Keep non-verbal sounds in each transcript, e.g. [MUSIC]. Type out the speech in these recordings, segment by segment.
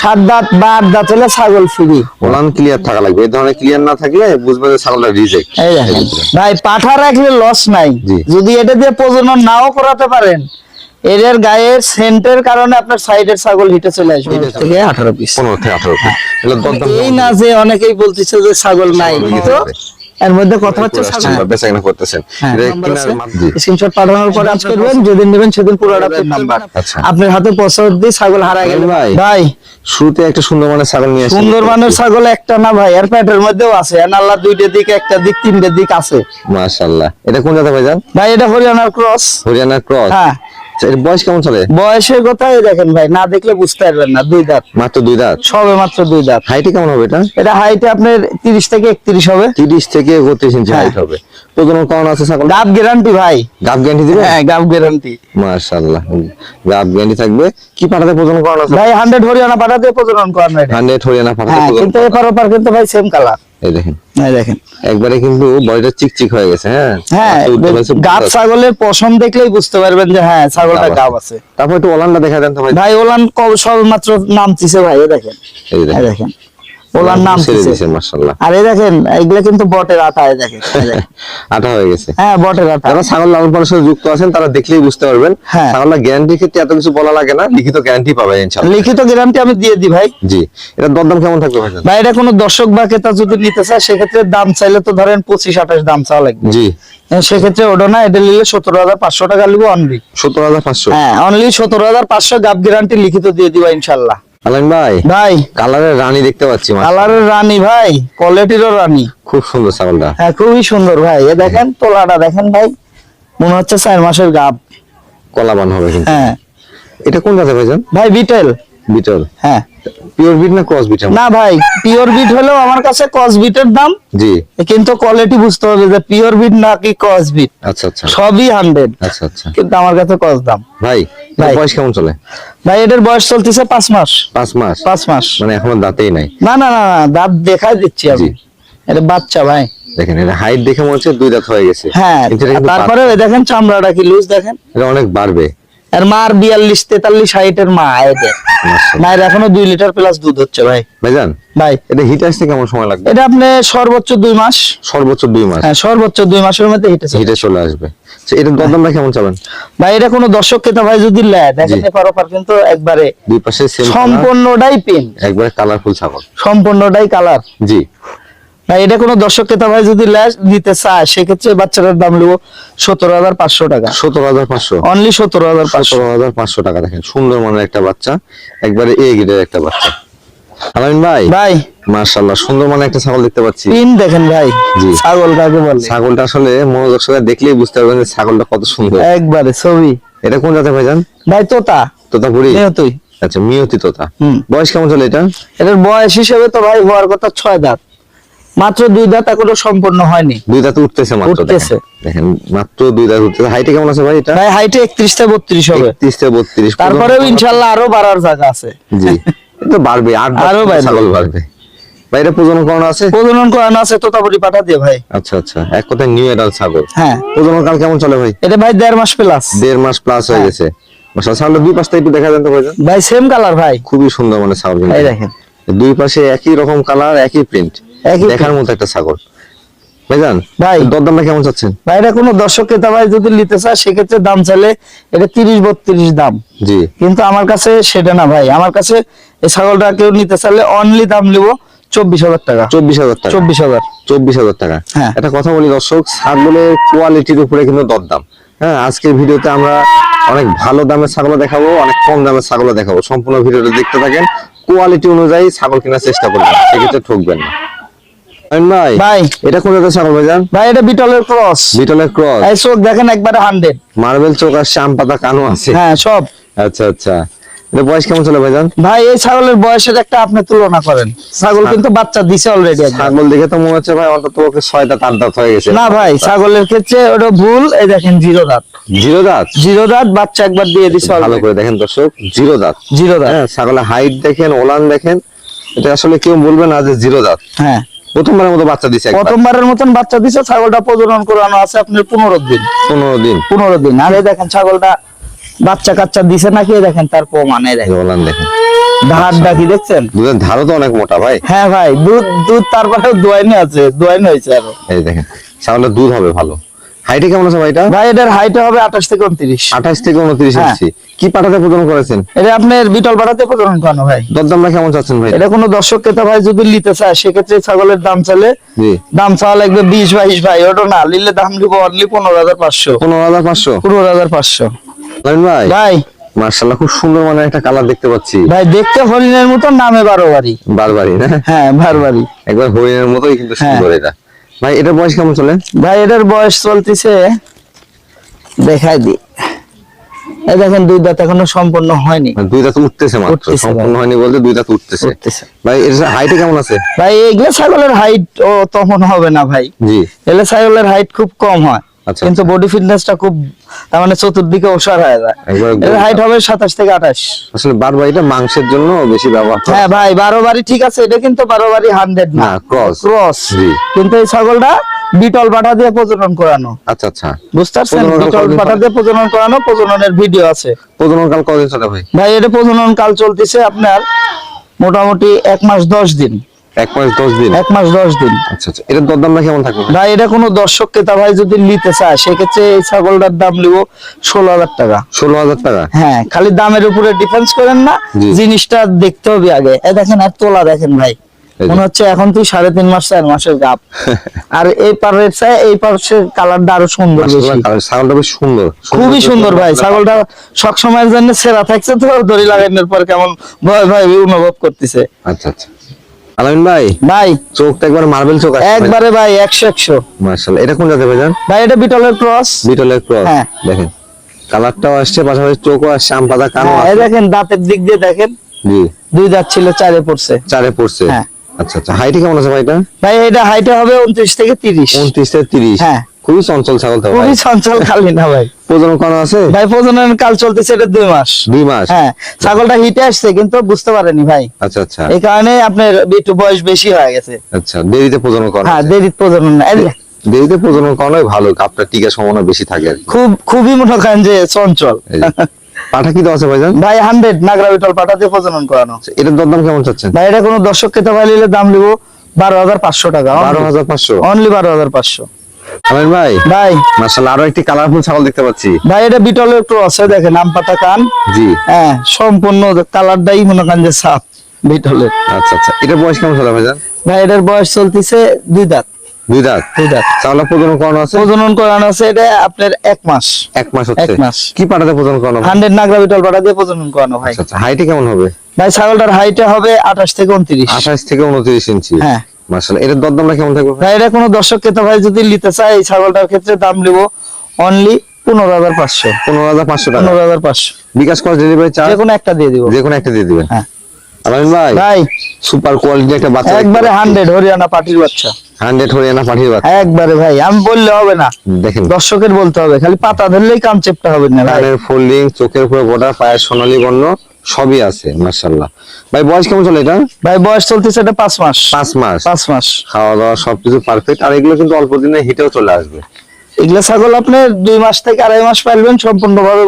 সাত দাঁত বা আট দাঁত হলে ছাগল ফ্রি ওলান ক্লিয়ার থাকা লাগবে। এই ধরনের ক্লিয়ার না থাকলে বুঝবে যে ছাগলটা রিজেক্ট ভাই পাঠা রাখলে লস নাই। যদি এটা দিয়ে প্রজনন নাও করাতে পারেন এদের গায়ের সেন্টের কারণে আপনার সাইডের ছাগল হিটে চলে আসবে। থেকে পিস থেকে এই না যে অনেকেই বলতেছে যে ছাগল নাই। নাই। এর মধ্যে কথা হচ্ছে বেচা কেনা করতেছেন। হ্যাঁ। স্ক্রিনশট পাঠানোর পরে আজ করবেন যেদিন নেবেন সেদিন পেন নাম্বার আচ্ছা। আপনার হাতে পৌঁছাতে দিয়ে ছাগল হারা গেল। ভাই। ভাই। শুরুতে একটা সুন্দর মানের ছাগল নিয়ে আসছেন। সুন্দরবনের ছাগল একটা না ভাই আর পেটের মধ্যেও আছে। আর আল্লাহ দুইটা দিক একটা দিক তিনটে দিক আছে। মাশাআল্লাহ। এটা কোন জায়গা ভাইজান ভাই এটা হরিয়ানার ক্রস। হরিয়ানার ক্রস। হ্যাঁ। এর বয়স কেমন চলে? বয়সের কথাই দেখেন ভাই না দেখলে বুঝতে পারবেন না দুই দাঁত। মাত্র দুই দাঁত? সবে মাত্র দুই দাঁত। হাইটে কেমন হবে এটা? এটা হাইটে আপনার তিরিশ থেকে একত্রিশ হবে। তিরিশ থেকে বত্রিশ ইঞ্চি হ্যাঁ। হাইট হবে। প্রজনন কেমন আছে ছাগল? গাব গ্যারান্টি ভাই। গাব গ্যারান্টি দিবে হ্যাঁ গাব গ্যারান্টি মাশাআল্লাহ। গাব গ্যারান্টি থাকবে। কি পাঠাতে প্রজনন করানো আছে? ভাই হান্ড্রেড হরিয়ানা পাঠাতে প্রজনন করানো হরিয়ানা পাঠাতে হ্যাঁ কিন্তু এপার ওপার কিন্তু ভাই সেম কালার এই দেখেন। এই দেখেন। একবারে কিন্তু বডিটা চিকচিক হয়ে গেছে হ্যাঁ? হ্যাঁ গাব ছাগলের পশম দেখলেই বুঝতে পারবেন যে হ্যাঁ ছাগলটা গাব আছে। তারপর একটু ওলানটা দেখা দেন তো ভাই। ভাই ওলান কবে সবেমাত্র নামতিছে ভাই এই দেখেন। এই দেখেন। নামতিছে দিয়েছে মাশাআল্লাহ। আর এই দেখেন এগুলা কিন্তু বটের আটা দেখেন [LAUGHS] আটা হয়ে গেছে। হ্যাঁ বটের আটা যারা ছাগল লালন পালনের সাথে যুক্ত আছেন তারা দেখলেই বুঝতে পারবেন। ছাগলের গ্যারান্টির ক্ষেত্রে এত কিছু বলা লাগে না লিখিত গ্যারান্টি পাবে ইনশাআল্লাহ। লিখিত গ্যারান্টি আমি দিয়ে দিই ভাই। জি। এটা দরদাম কেমন থাকবে ভাই? ভাই এটা কোনো দর্শক বা ক্রেতা যদি নিতে চায় সেক্ষেত্রে দাম চাইলে তো ধরেন পঁচিশ আঠাশ দাম চাওয়া লাগবে। জি। সেক্ষেত্রে ওটা না এটা নিলে সতেরো হাজার পাঁচশো টাকা নিবো অনলি সত্তর হাজার পাঁচশো? হ্যাঁ অনলি সতেরো হাজার পাঁচশো গাব গ্যারান্টি লিখিত দিয়ে দিবা ইনশাল্লাহ আলাইন ভাই? ভাই। কালারের রানী দেখতে পাচ্ছি কালারের রানী ভাই কোয়ালিটিরও রানী। খুব সুন্দর ছাগলটা। হ্যাঁ খুবই সুন্দর ভাই। এ দেখেন তোলাটা দেখেন ভাই মনে হচ্ছে চার মাসের গাব। কলাবান হবে কিন্তু। হ্যাঁ। এটা কোন জাতের ভাইজান? ভাই বিটেল। বিটল। হ্যাঁ। পিওর বিট না ক্রস বিট? না ভাই পিওর বিট হলেও আমার কাছে কস বিটের দাম। জি। কিন্তু কোয়ালিটি বুঝতে হবে যে পিওর বিট নাকি কস বিট। আচ্ছা আচ্ছা। সবই হান্ড্রেড আচ্ছা আচ্ছা। কিন্তু আমার কাছে কস দাম। ভাই। বয়স কেমন চলে? ভাই এটার বয়স চলতেছে পাঁচ মাস। পাঁচ মাস? পাঁচ মাস। মানে এখনও দাঁতেই নাই? না না না দাঁত দেখাই দিচ্ছি আমি। এটা বাচ্চা ভাই। দেখেন এটা হাইট দেখে মনে হচ্ছে দুই দাঁত হয়ে গেছে। হ্যাঁ তারপরে দেখেন চামড়াটা কি লুজ দেখেন। এটা অনেক বাড়বে। আর মার বিয়াল্লিশ তেতাল্লিশ হাইটের মা এদের মায়ের এখনও দুই লিটার প্লাস দুধ হচ্ছে ভাই। ভাইজান ভাই। এটা হিট আসতে কেমন সময় লাগবে? এটা আপনি সর্বোচ্চ দুই মাস। সর্বোচ্চ দুই মাস। হ্যাঁ সর্বোচ্চ দুই মাসের মধ্যে হিটেছে হিটে চলে আসবে। এটার দরদামটা কেমন চাবেন? ভাই এটা কোনো দর্শক ক্রেতা ভাই যদি নেয় দেখেন জি। এপার ওপার কিন্তু একবারে দুই পাশে সম্পূর্ণটাই পিন একবারে কালারফুল ছাগল। সম্পূর্ণটাই কালার জি। ভাই এটা কোনো দর্শক ক্রেতা ভাই যদি ল্যাস দিতে চায় সেক্ষেত্রে বাচ্চাটার দাম নেব সতেরো হাজার পাঁচশো টাকা। সতেরো হাজার পাঁচশো। অনলি সতেরো হাজার সতেরো হাজার পাঁচশো টাকা দেখেন সুন্দর মানের একটা বাচ্চা একবারে এ গিডের একটা বাচ্চা। আলামিন ভাই? ভাই। সুন্দর মানের একটা ছাগল দেখতে পাচ্ছি। পিন দেখেন ভাই জি। ছাগল কাকে বলে। ছাগলটা আসলে মনোযোগ সঙ্গে দেখলেই বুঝতে পারবেন যে ছাগলটা কত সুন্দর। একবারে ছবি। এটা কোন জাতের ভাইজান? ভাই তোতা। তোতাপুরি তুই আচ্ছা মিয়তি তোতা। বয়স কেমন চলে এটা? এটার বয়স হিসেবে তো ভাই হওয়ার কথা ছয় দাঁত। মাত্র দুই দাঁত এখনও সম্পূর্ণ হয়নি। দুই দাঁত উঠতেছে মাত্র উঠতেছে। দেখেন। মাত্র দুই দাঁত উঠতেছে। হাইটে কেমন আছে ভাই এটা? ভাই হাইটে একত্রিশ থেকে বত্রিশ হবে। একত্রিশ থেকে বত্রিশ। তারপরেও ইনশাল্লাহ আরও বাড়ার জায়গা আছে। জি। এটা বাড়বে আরও বাড়বে। ছাগল বাড়বে। ভাই এটা প্রজনন করানো আছে? প্রজনন করানো আছে তোতাপুরি পাঠা দিয়ে ভাই। আচ্ছা আচ্ছা। এক কথায় নিউ এডাল ছাগল। হ্যাঁ। প্রজনন কাল কেমন চলে ভাই? এটা ভাই দেড় মাস প্লাস দেড় মাস প্লাস হয়ে হ্যাঁ। গেছে। মাশাআল্লাহ ছাগলের দুই পাশটা একটু দেখা যান তো ভাইজান। ভাই সেম কালার ভাই। খুবই সুন্দর মানে ছাগল। এই দেখেন। দুই পাশে একই রকম কালার একই প্রিন্ট দেখার মতো একটা ছাগল। ভাইজান ভাই। দরদামটা কেমন চাচ্ছেন? ভাই এটা কোনো দর্শক ক্রেতা ভাই যদি নিতে চায় সেক্ষেত্রে দাম চাইলে এটা তিরিশ বত্রিশ দাম। জি। কিন্তু আমার কাছে সেটা না ভাই। আমার কাছে এই ছাগলটা কেউ নিতে চাইলে অনলি দাম নেব চব্বিশ হাজার টাকা। চব্বিশ হাজার টাকা। চব্বিশ হাজার। চব্বিশ হাজার টাকা। হ্যাঁ। একটা কথা বলি দর্শক ছাগলের কোয়ালিটির উপরে কিন্তু দরদাম। হ্যাঁ আজকের ভিডিওতে আমরা অনেক ভালো দামের ছাগল দেখাবো অনেক কম দামের ছাগল দেখাবো। সম্পূর্ণ ভিডিওটা দেখতে থাকেন। কোয়ালিটি অনুযায়ী ছাগল কেনার চেষ্টা করবেন সেক্ষেত্রে ঠকবেন না। ভাই ভাই। এটা কোন জাতের ছাগল ভাইজান? ভাই এটা বিটলের ক্রস। বিটলের ক্রস। এই চোখ দেখেন একবারে হান্ড্রেড। মার্বেল চোখ আর শ্যাম পাতা কানো আছে। হ্যাঁ সব। আচ্ছা আচ্ছা। এটা বয়স কেমন চলে ভাইজান? ভাই এই ছাগলের বয়সের একটা আপনি তুলনা করেন। ছাগল কিন্তু বাচ্চা দিছে অলরেডি ছাগল দেখে তো মনে হচ্ছে ভাই অন্তত ওকে ছয় দাঁত আট দাঁত হয়ে গেছে। না ভাই ছাগলের ক্ষেত্রে ওটা ভুল। এই দেখেন জিরো দাঁত। জিরো দাঁত? জিরো দাঁত বাচ্চা একবার দিয়ে দিছে ভালো করে দেখেন দর্শক জিরো দাঁত। জিরো দাঁত। হ্যাঁ ছাগলের হাইট দেখেন ওলান দেখেন এটা আসলে কেউ বলবে না যে জিরো দাঁত। হ্যাঁ। প্রথমবারের মতো বাচ্চা দিছে প্রথমবারের মতন বাচ্চা দিছে ছাগলটা প্রজনন করানো আছে আপনার পনেরো দিন। পনেরো দিন। পনেরো দিন। আর এই দেখেন ছাগলটা বাচ্চা কাচ্চা দিছে নাকি দেখেন তার প্রমাণ দেখেন। দেখেন। ধার ডাকি দেখছেন? দুধের ধারও তো অনেক মোটা ভাই। হ্যাঁ ভাই দুধ দুধ দোয়াইনে আছে দোয়াইনে হয়েছে আরও। এই দেখেন ছাগলের দুধ হবে ভালো। হাইটে কেমন আছে ভাইটা? ভাই এটার হাইট হবে আঠাশ থেকে উনত্রিশ। আঠাশ থেকে উনত্রিশ হ্যাঁ। ইঞ্চি। কি পাঠাতে প্রদান করেছেন? এটা আপনার বিটল প্রজনন করানো ভাই। কেমন চাচ্ছেন ভাই? এটা কোনো দর্শক ক্রেতা ভাই যদি নিতে চায় সেক্ষেত্রে ছাগলের দাম চলে দাম চাওয়া লাগবে বিশ বাইশ ভাই ওটা না নিলে দাম দিব অনলি পনেরো হাজার পাঁচশো। পনেরো হাজার পাঁচশো? পনেরো হাজার পাঁচশো। লামিন ভাই? ভাই। মার্শাল্লাহ খুব সুন্দর মানে একটা কালার দেখতে পাচ্ছি। ভাই দেখতে হরিণের মতো নামে বারো বাড়ি বারবারই না? হ্যাঁ বারবারই। একবার হরিণের মতোই কিন্তু হ্যাঁ। সুন্দর এটা। ভাই এটার বয়স কেমন চলে? ভাই এটার বয়স চলতেছে দেখাই দি। এই দেখেন দুই দাঁত এখনও সম্পূর্ণ হয়নি। দুই দাঁত উঠতেছে মাত্র সম্পূর্ণ হয়নি বলতে দুই দাঁত উঠতেছে। ভাই এর হাইট কেমন আছে? ভাই এগুলো ছাগলের হাইট ও তখন হবে না ভাই। জি। এলে ছাগলের হাইট খুব কম হয়। কিন্তু আচ্ছা। বডি ফিটনেসটা খুব তার মানে চতুর্দিকে ওষার হয়ে যায়। এর হাইট হবে সাতাশ থেকে আঠাশ। আসলে বারবার এটা মাংসের জন্য বেশি ব্যবহার হ্যাঁ। ভাই বারো বাড়ি ঠিক আছে এটা কিন্তু বারো বাড়ি হান্ড্রেড না। না, cross। ক্রস জি। কিন্তু এই ছাগলটা বিটল পাঠা দিয়ে প্রজনন করানো। আচ্ছা আচ্ছা। বুঝতে পারছেন? বিটল কতদিন পাঠা দিয়ে প্রজনন করানো প্রজননের ভিডিও আছে। প্রজনন কাল কদিন চলে ভাই? ভাই এটা প্রজনন কাল চলতেছে আপনার মোটামুটি এক মাস দশ দিন। এক মাস দশ দিন? এক মাস দশ দিন। আচ্ছা আচ্ছা। এটার দরদামটা কেমন থাকবে ভাই? ভাই এটা কোনো দর্শক ক্রেতা ভাই যদি নিতে চায় সেক্ষেত্রে এই ছাগলটার দাম নিব ষোলো হাজার টাকা। ষোলো হাজার টাকা? হ্যাঁ খালি দামের উপরে ডিফেন্স করেন না জিনিসটা দেখতে হবে আগে। দেখেন আর তোলা দেখেন ভাই। মনে হচ্ছে এখন তুই সাড়ে তিন মাস চার মাসের গাপ। [LAUGHS] আর এই পারের চাই এই পাশের কালারটা আরও সুন্দর ছাগলটা বেশ। সুন্দর। খুবই সুন্দর ভাই ছাগলটা সব সময়ের জন্য সেরা থাকছে তো দড়ি লাগানোর পর কেমন ভয় ভয় অনুভব করতেছে। আচ্ছা আচ্ছা। আলামিন ভাই? ভাই। চোখটা একবার মার্বেল চোখ আছে। একবারে ভাই 100 100 মাশাআল্লাহ। এটা কোন জাতের ভাইজান ভাই এটা বিটলের ক্রস বিটলের ক্রস হ্যাঁ। দেখেন। কালারটাও আসছে পাশাপাশি চোখও আসছে আম পাতা কানো হ্যাঁ, এই আছে দেখেন দাঁতের দিক দিয়ে দেখেন। জি। দুই দাঁত ছিল চারে পড়ছে। চারে পড়ছে। হ্যাঁ। আচ্ছা আচ্ছা। হাইটে কেমন আছে ভাইটা ভাই এটা হাইটে হবে উনত্রিশ থেকে তিরিশ। উনত্রিশ থেকে তিরিশ। হ্যাঁ। খুবই চঞ্চল ছাগল তো ভাই। খুবই চঞ্চল খালি না ভাই। প্রজনন করানো আছে? ভাই প্রজনন কাল চলতেছে এটা দুই মাস। দুই মাস? হ্যাঁ ছাগলটা হিটে আসছে কিন্তু বুঝতে পারেনি ভাই। আচ্ছা আচ্ছা। এই কারণে আপনার একটু বয়স বেশি হয়ে গেছে। আচ্ছা দেরিতে প্রজনন করানো হ্যাঁ আছে। দেরি প্রজনন না। দেরিতে প্রজনন করানোই ভালো আপনার টিকার সম্ভাবনা বেশি থাকে খুব খুবই মনে করেন যে চঞ্চল। পাঠা কি আছে ভাইজান? ভাই হান্ড্রেড নাগরা বিটল পাটা দিয়ে প্রজনন করানো। আচ্ছা, এটার দরদাম কেমন চাচ্ছেন? ভাই এটা কোনো দর্শক খেতে পারলে দাম নিব বারো হাজার পাঁচশো টাকা বারো হাজার পাঁচশো। অনলি বারো হাজার পাঁচশো। আমিন ভাই। ভাই। মার্শাল্লাহ আরও একটি কালারফুল ছাগল দেখতে পাচ্ছি। ভাই এটা বিটলের ক্রস দেখেন আম পাতা কান। জি। হ্যাঁ সম্পূর্ণ কালারটাই মনে করেন যে সাপ বিটলের। আচ্ছা আচ্ছা এটা বয়স কেমন চলে ভাইজান? ভাই এটার বয়স চলতেছে দুই দাঁত। দুই দাঁত? দুই দাঁত। ছাগলের প্রজনন করানো আছে? প্রজনন করানো আছে এটা আপনার এক মাস। এক মাস হচ্ছে। এক মাস। কি পাঠাতে প্রজনন করানো নাগরা বিটল পাটা দিয়ে প্রজনন করানো ভাই আচ্ছা আচ্ছা হাইটে কেমন হবে? ভাই ছাগলটার হাইটে হবে আঠাশ থেকে উনত্রিশ। আঠাশ থেকে উনত্রিশ ইঞ্চি। হ্যাঁ। এটার দরদামটা কেমন থাকবে ভাই? এটা কোনো দর্শক ক্রেতা ভাই যদি নিতে চায় এই ছাগলটার ক্ষেত্রে দাম নিব অনলি পনেরো হাজার পাঁচশো। পনেরো হাজার পাঁচশো টাকা। পনেরো হাজার পাঁচশো। বিকাশ করা ডেলিভারি চার্জ যে কোনো একটা দিয়ে দিব। যে কোনো একটা দিয়ে দিবেন? হ্যাঁ। ভাই ভাই। সুপার কোয়ালিটি একটা বাচ্চা একবারে হান্ড্রেড হরিয়ানা পাটির বাচ্চা। হান্ড্রেড হরিয়ানা পাঠিয়ে বাচ্চা। একবারে ভাই আমি বললে হবে না। দেখেন। দর্শকের বলতে হবে খালি পাতা ধরলেই কাম চেপটা হবে না ভাই। চোখের উপরে বর্ডার পায়ের সোনালী বর্ণ। সবই আছে মার্শাল্লাহ ভাই বয়স কেমন চলে এটা? ভাই বয়স চলতেছে এটা পাঁচ মাস। পাঁচ মাস? পাঁচ মাস। খাওয়া দাওয়া সবকিছু পারফেক্ট আর এগুলো কিন্তু অল্প দিনে হিটেও চলে আসবে। এগুলো ছাগল আপনি মাস থেকে আড়াই মাস পালবেন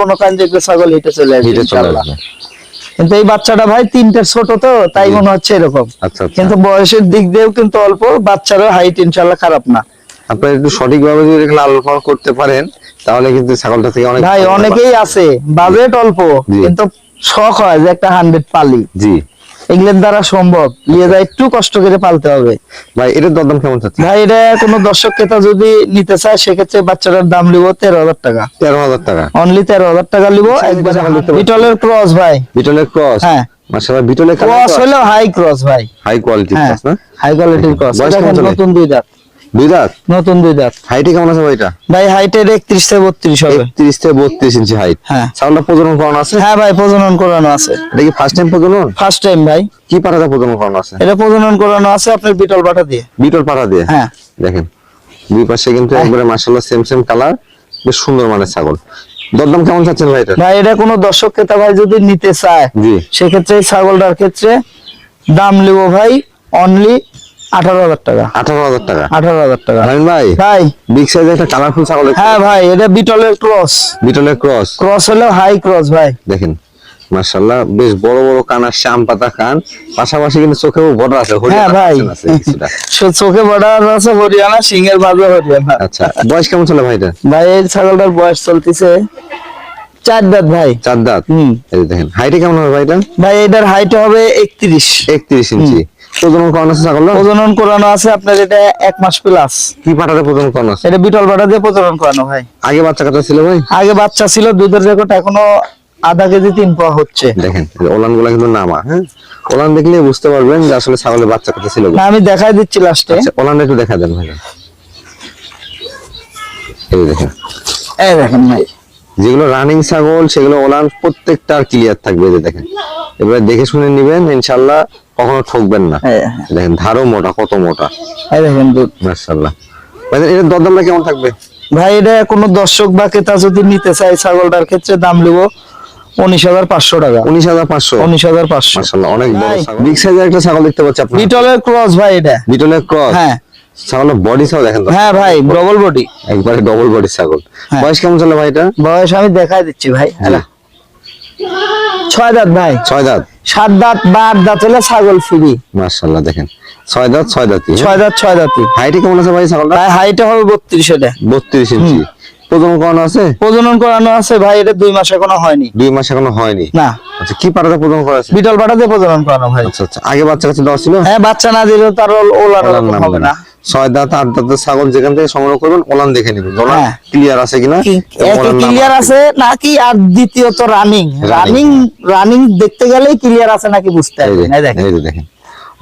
কোনো কাজ এগুলো ছাগল হিটে চলে আসবে হিটে চলে আসবে। কিন্তু এই বাচ্চাটা ভাই তিনটে ছোট তো তাই মনে হচ্ছে এরকম। আচ্ছা আচ্ছা। কিন্তু বয়সের দিক দিয়েও কিন্তু অল্প বাচ্চারও হাইট ইনশাল্লাহ খারাপ না। আপনারা একটু সঠিকভাবে যদি এগুলো লালন পালন করতে পারেন তাহলে কিন্তু ছাগলটা থেকে অনেক ভাই অনেকেই আছে বাজেট অল্প কিন্তু শখ হয় যে একটা হান্ড্রেড পালি। জি। এগুলোর দ্বারা সম্ভব। নিয়ে যায় একটু কষ্ট করে পালতে হবে। ভাই এটার দরদাম কেমন চাচ্ছে ভাই এটা কোনো দর্শক ক্রেতা যদি নিতে চায় সেক্ষেত্রে বাচ্চাটার দাম নিব তেরো হাজার টাকা। তেরো হাজার টাকা। অনলি তেরো হাজার টাকা নিব একবার বিটলের ক্রস ভাই। বিটলের ক্রস হ্যাঁ। মার্শাল্লাহ বিটলের ক্রস হলো হাই ক্রস ভাই। হাই কোয়ালিটি হ্যাঁ। না? হাই কোয়ালিটির ক্রস নতুন দুই দাঁত। দুই দাঁত? নতুন দুই দাঁত। হাইটে কেমন আছে ভাই এটা ভাই হাইটের একত্রিশ থেকে বত্রিশ হবে। একত্রিশ থেকে বত্রিশ ইঞ্চি হাইট হ্যাঁ। ছাগলটা প্রজনন করানো আছে? হ্যাঁ ভাই প্রজনন করানো আছে। এটা কি ফার্স্ট টাইম প্রজনন? ফার্স্ট টাইম ভাই। কি পাঠাতে প্রজনন করানো আছে? এটা প্রজনন করানো আছে আপনার বিটল বাটা দিয়ে। বিটল পাঠা দিয়ে? হ্যাঁ। দেখেন দুই পাশে কিন্তু একবারে মার্শাল্লাহ সেম সেম কালার বেশ সুন্দর মানের ছাগল। দরদাম কেমন চাচ্ছেন ভাই এটা? ভাই এটা কোনো দর্শক ক্রেতা ভাই যদি নিতে চায় জি। সেক্ষেত্রে ছাগলটার ক্ষেত্রে দাম নেব ভাই অনলি আঠারো হাজার টাকা। আঠারো হাজার টাকা। আঠারো হাজার টাকা। ভাই ভাই বিগ সাইজ একটা কালারফুল ছাগল হ্যাঁ ভাই এটা বিটলের ক্রস বিটলের ক্রস ক্রস হলো হাই ক্রস ভাই। দেখেন মাশাআল্লাহ বেশ বড় বড় কান আম পাতা কান। পাশাপাশি কিন্তু চোখেও বড় আছে হ্যাঁ ভাই। [LAUGHS] চোখে বর্ডার আছে হরিয়ানা সিংহের বাজে হরিয়ানা। আচ্ছা বয়স কেমন চলে ভাইটা ভাই এই ছাগলটার বয়স চলতেছে চার দাঁত ভাই। চার দাঁত? হুম। দেখেন হাইটে কেমন হবে ভাইটা ভাই এটার হাইট হবে একত্রিশ। একত্রিশ ইঞ্চি। প্রজনন করানো আছে ছাগল প্রজনন করানো আছে আপনার এটা এক মাস প্লাস কি পাটাতে প্রজনন করানো আছে? এটা বিটল বাটা দিয়ে প্রজনন করানো ভাই আগে বাচ্চা কাটা ছিল ভাই? আগে বাচ্চা ছিল দুধের রেকর্ড এখনও আধা কেজি তিন হচ্ছে। দেখেন ওলানগুলা কিন্তু নামা হ্যাঁ? ওলান দেখলে বুঝতে পারবেন যে আসলে ছাগলের বাচ্চা কাটা ছিল। না আমি দেখাই দিচ্ছি লাস্টে আচ্ছা ওলানটা একটু দেখা দেন ভাই এই দেখেন। এই দেখেন ভাই। যেগুলো রানিং ছাগল সেগুলো ওলান প্রত্যেকটা ক্লিয়ার থাকবে যে দেখেন। এবারে দেখে শুনে নিবেন ইনশাল্লাহ কখনো ঠকবেন না। হ্যাঁ, দেখেন ধারও মোটা কত মোটা। দেখেন দুধ। মাশাল্লাহ এর দরদামটা কেমন থাকবে? ভাই এটা কোনো দর্শক বা ক্রেতা যদি নিতে চায় ছাগলটার ক্ষেত্রে দাম নেব উনিশ হাজার পাঁচশো টাকা। উনিশ হাজার পাঁচশো? উনিশ হাজার পাঁচশো। অনেক ছাগল। বিগ সাইজের একটা ছাগল দেখতে পাচ্ছি বিটলের ক্রস ভাই এটা। বিটলের ক্রস হ্যাঁ। ছাগলের বডি ছাগল দেখেন হ্যাঁ ভাই ডবল বডি একবারে ডবল বডি ছাগল। হ্যাঁ। বয়স কেমন চলে ভাই এটা? বয়স আমি দেখাই দিচ্ছি ভাই ছয় দাঁত ভাই। ছয় দাঁত? সাত দাঁত বা আট দাঁত হলে ছাগল ফ্রি। মাশাল্লাহ দেখেন। ছয় দাঁত ছয় দাঁতই ছয় দাঁত ছয় দাঁতই। হাইটে কেমন আছে ভাই ছাগলটা? হাইটে হবে বত্রিশ এটা। বত্রিশ ইঞ্চি। প্রজনন করানো আছে? প্রজনন করানো আছে ভাই এটা দুই মাস এখনও হয়নি। দুই মাস এখনও হয়নি? না। আচ্ছা কি পাটাতে প্রজনন করা আছে? বিটল পাটা প্রজনন করানো ভাই। আচ্ছা আচ্ছা। আগে বাচ্চা কাছে দেওয়া ছিল? হ্যাঁ বাচ্চা না দিলে তার ওলান হবে না। ছয় দাঁত আট দাঁতের ছাগল যেখান থেকে সংগ্রহ করবেন ওলান দেখে নেবেন। ওলান। ক্লিয়ার আছে কিনা? ক্লিয়ার আছে নাকি? আর দ্বিতীয়ত রানিং রানিং রানিং দেখতে গেলেই ক্লিয়ার আছে নাকি বুঝতে পারবেন? দেখেন।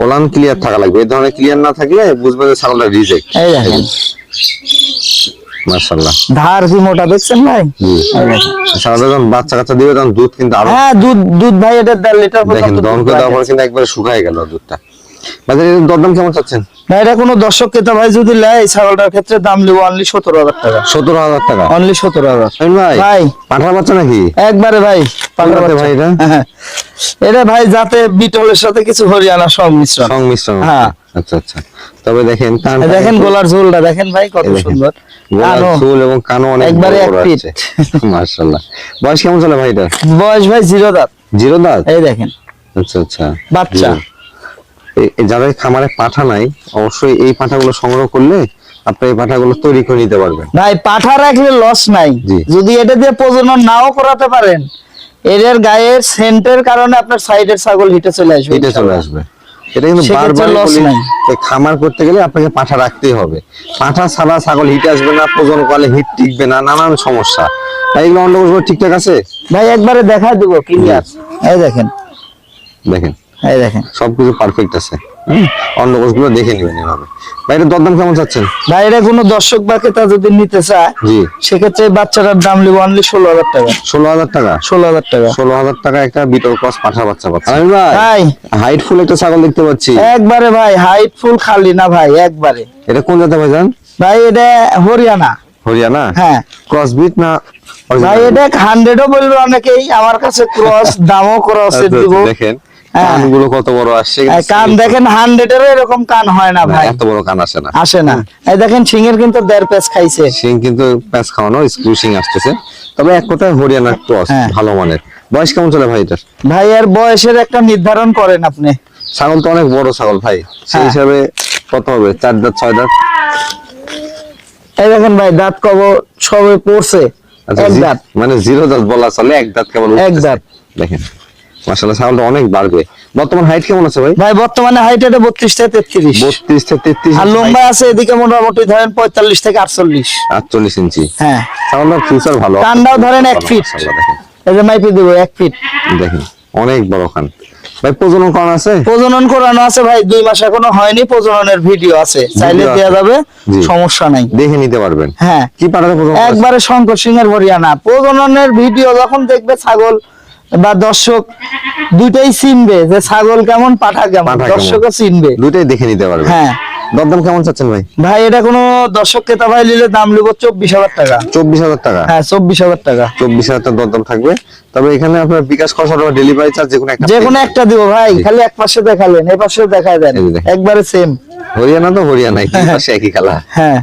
ওলান ক্লিয়ার থাকা লাগবে। এই ধরনের ক্লিয়ার না থাকলে বুঝবেন যে ছাগলটা রিজেক্ট এই দেখেন। মাশাআল্লাহ। ধার কি মোটা দেখছেন ভাই। ছাগলটা যখন বাচ্চা কাচ্চা দিবে তখন দুধ কিন্তু আরও হ্যাঁ দুধ দুধ ভাই এটা দেড় লিটার দেখেন করে দেওয়ার পর কিন্তু একবারে শুকায় গেল দুধটা। বাজারে দরদাম কেমন চাচ্ছেন না এটা কোনো দর্শক ক্রেতা ভাই যদি নেয় এই ছাগলটার ক্ষেত্রে দাম নেব অনলি সতেরো হাজার টাকা সতেরো হাজার টাকা অনলি সতেরো হাজার ভাই ভাই পাঠার বাচ্চা নাকি একবারে ভাই পাগলা বাচ্চা। ভাই এটা? হ্যাঁ। [LAUGHS] এটা ভাই যাতে বিটলের সাথে কিছু হরিয়ানা সংমিশ্রণ সংমিশ্রণ হ্যাঁ। আচ্ছা আচ্ছা তবে দেখেন কান দেখেন গোলার ঝোলটা দেখেন ভাই কত। সুন্দর গোলার। এবং কানও অনেক একবারে এক। [LAUGHS] মাশাআল্লাহ বয়স কেমন চলে ভাই এটা বয়স ভাই জিরো দাঁত জিরো দাঁত এই দেখেন আচ্ছা আচ্ছা বাচ্চা। যাদের খামারে পাঠা নাই অবশ্যই এই পাঠাগুলো সংগ্রহ করলে আপনি এই পাঠাগুলো তৈরি করে নিতে পারবেন। ভাই পাঠা রাখলে লস নাই। যদি এটা দিয়ে প্রজনন নাও করাতে পারেন এদের গায়ের সেন্টের কারণে আপনার সাইডের ছাগল হিটে চলে আসবে এটা চলে আসবে। এটা কিন্তু বারবার loss নাই। খামার করতে গেলে আপনাকে পাঠা রাখতেই হবে। পাঠা ছাড়া ছাগল হিট আসবে না প্রজন করলে হিট টিকবে না নানান সমস্যা। তাই এগুলো অন্ডকোষ ঠিকঠাক আছে? ভাই একবারে দেখা দিব ক্লিয়ার এই দেখেন। দেখেন। এই দেখেন। সবকিছু পারফেক্ট আছে। অন্ডকোষগুলো দেখে নেবেন এভাবে। ভাই এটার দরদাম কেমন চাচ্ছেন? ভাই এটা কোনো দর্শক বা ক্রেতা যদি নিতে চায় জি। সেক্ষেত্রে বাচ্চাটার দাম নিব অনলি ষোলো হাজার টাকা। ষোলো হাজার টাকা? ষোলো হাজার টাকা। ষোলো হাজার টাকা একটা বিটল ক্রস পাঠা বাচ্চা পাচ্ছি আমি ভাই হাইট ফুল একটা ছাগল দেখতে পাচ্ছি। একবারে ভাই হাইট ফুল খালি না ভাই একবারে। এটা কোন জাতে ভাই জান? ভাই এটা হরিয়ানা। হরিয়ানা? হ্যাঁ। ক্রস বিট না ভাই? এটা হান্ড্রেডও বলবে অনেকেই আমার কাছে ক্রস দামও ক্রস আচ্ছা, দিব আচ্ছা, দেখেন। কানগুলো কত বড় আসছে কান দেখেন হান্ড্রেডেরও এরকম কান হয় না না, ভাই। এত বড় কান আসে না। আসে না। এই দেখেন সিংহের কিন্তু দেড় পেস খাইছে। সিং কিন্তু প্যাঁচ খাওয়ানো স্ক্রু সিং আসতেছে। তবে এক কথায় হরিয়ানার ক্রস। ভালো মানের। বয়স কেমন চলে ভাই এটার? ভাই এর বয়সের একটা নির্ধারণ করেন আপনি। ছাগল তো অনেক বড় ছাগল ভাই। সেই হ্যাঁ। হিসাবে কত হবে? চার দাঁত ছয় দাঁত? এই দেখেন ভাই দাঁত কব সবে পড়ছে। আচ্ছা, এক দাঁত। মানে জিরো দাঁত বলা চলে এক দাঁত কেবল এক দাঁত। দেখেন। অনেক বাড়বে। বর্তমান হাইট কেমন আছে ভাই? ভাই বর্তমানে হাইট এটা বত্রিশ থেকে তেত্রিশ। বত্রিশ থেকে তেত্রিশ আর লম্বা আছে এদিকে মোটামুটি ধরেন পঁয়তাল্লিশ থেকে আটচল্লিশ। আটচল্লিশ ইঞ্চি হ্যাঁ। ভালো। কানটাও ধরেন ফিট। মাশাআল্লাহ, এই যে মাইপি দিব ফিট দেখেন অনেক বড় খান ভাই প্রজনন করান আছে? প্রজনন করানো আছে ভাই দুই মাস এখনও হয়নি প্রজননের ভিডিও আছে। চাইলে। দেওয়া যাবে সমস্যা নাই। দেখে নিতে পারবেন। হ্যাঁ। কি পাঠাতে? একবারে শঙ্কর সিংহের হরিয়ানা প্রজননের ভিডিও যখন দেখবে ছাগল বা দর্শক দুইটাই চিনবে যে ছাগল কেমন পাঠা কেমন। দর্শকও চিনবে। দুইটাই দেখে নিতে পারবে। হ্যাঁ। দরদাম কেমন চাচ্ছেন ভাই? ভাই এটা কোনো দর্শক ক্রেতা ভাই নিলে দাম চব্বিশ হাজার টাকা। চব্বিশ হাজার টাকা? হ্যাঁ চব্বিশ হাজার টাকা। চব্বিশ হাজার টাকা দরদাম থাকবে। তবে এখানে আপনার বিকাশ খরচ অথবা ডেলিভারি চার্জ যে কোনো একটা যে একটা দিব ভাই খালি এক পাশে দেখালেন এই পাশে দেখায় দেন। এই একবারে সেম হরিয়ানা তো হরিয়ানা কি পাশে একই খেলা হ্যাঁ।